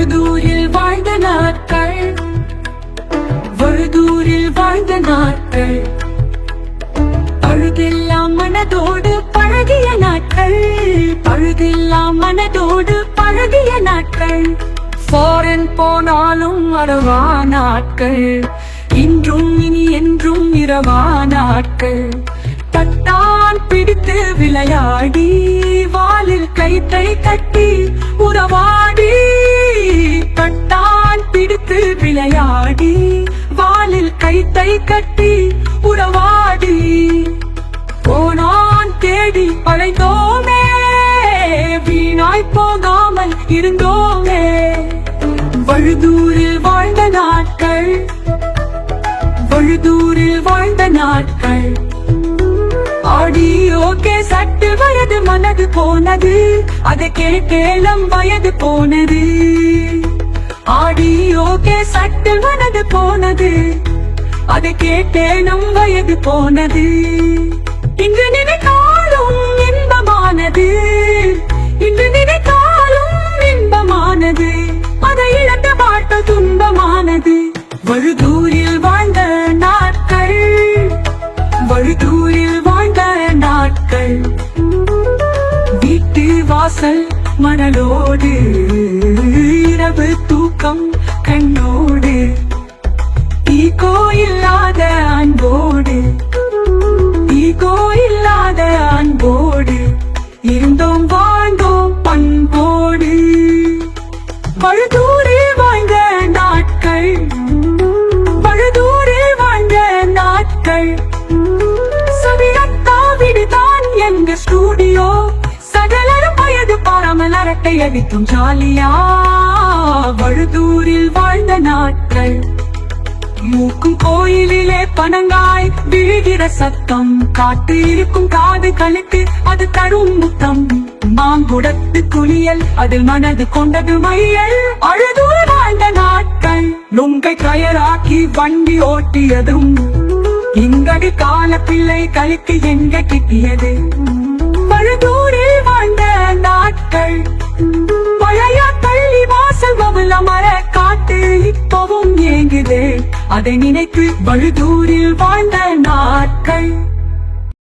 வழுதூரில் வாழ்ந்த நாட்கள். வழுதூரில் வாழ்ந்த நாட்கள். பழுதெல்லாம் மனதோடு பழகிய நாட்கள். பழுதெல்லாம் மனதோடு பழகிய நாட்கள். ஃபாரின் போனாலும் வரவா நாட்கள். இன்றும் இனி என்றும் இரவா நாட்கள். தட்டான் பிடித்து விளையாடி வாலில் கயிற்றை கட்டி உறவாடி. தட்டான் பிடித்து விளையாடி வாலில் கைத்தை கட்டி உறவாடி. போனான் தேடி அழைந்தோமே வீணாய் போகாமல் இருந்தோமே. வழுதூரில் வாழ்ந்த நாட்கள் வழுதூரில் வாழ்ந்த நாட்கள். ஆடியோகே சட்டு வயது மனது போனது அதை கேட்டேலம் வயது போனது. ஆடியோகே மனது போனது. அதை நம் வயது போனது. இன்று நினைத்தாலும் இன்பமானது. இன்று நினைத்தாலும் இன்பமானது. அதை இழந்த பாட்ட துன்பமானது. வழுதூரில் வாழ்ந்த நாட்கள். வழுதூரில் வாழ்ந்த நாட்கள். வீட்டு வாசல் மணலோடு. இரவு தூக்கம் கண்ணோடு. நாட்கள். பழுதூரில் வாழ்ந்த நாட்கள். சவிரத்தாவிடுதான் எங்க ஸ்டூடியோ சகலரும் வயது பாராமல் அரட்டை அடிக்கும் ஜாலியா. வழுதூரில் வாழ்ந்த நாட்கள். மூக்கும் கோயிலிலே பனங்காய் விழுகிற சத்தம். காட்டு இருக்கும் காது கழுத்து அது தரும் முத்தம். மாங்குடத்து குளியல் அதில் மனது கொண்டது மையல் அழுதூர் நுங்கை கயராக்கி வண்டி ஓட்டியதும் இங்கடி கால பிள்ளை கழித்து எங்க கிட்டியது? பழுதூரில் வாழ்ந்த நாட்கள் பழைய பள்ளி வாசல் மவுல மர காட்டு இப்பவும் ஏங்குது. அதை நினைத்து பழுதூரில் வாழ்ந்த நாட்கள்.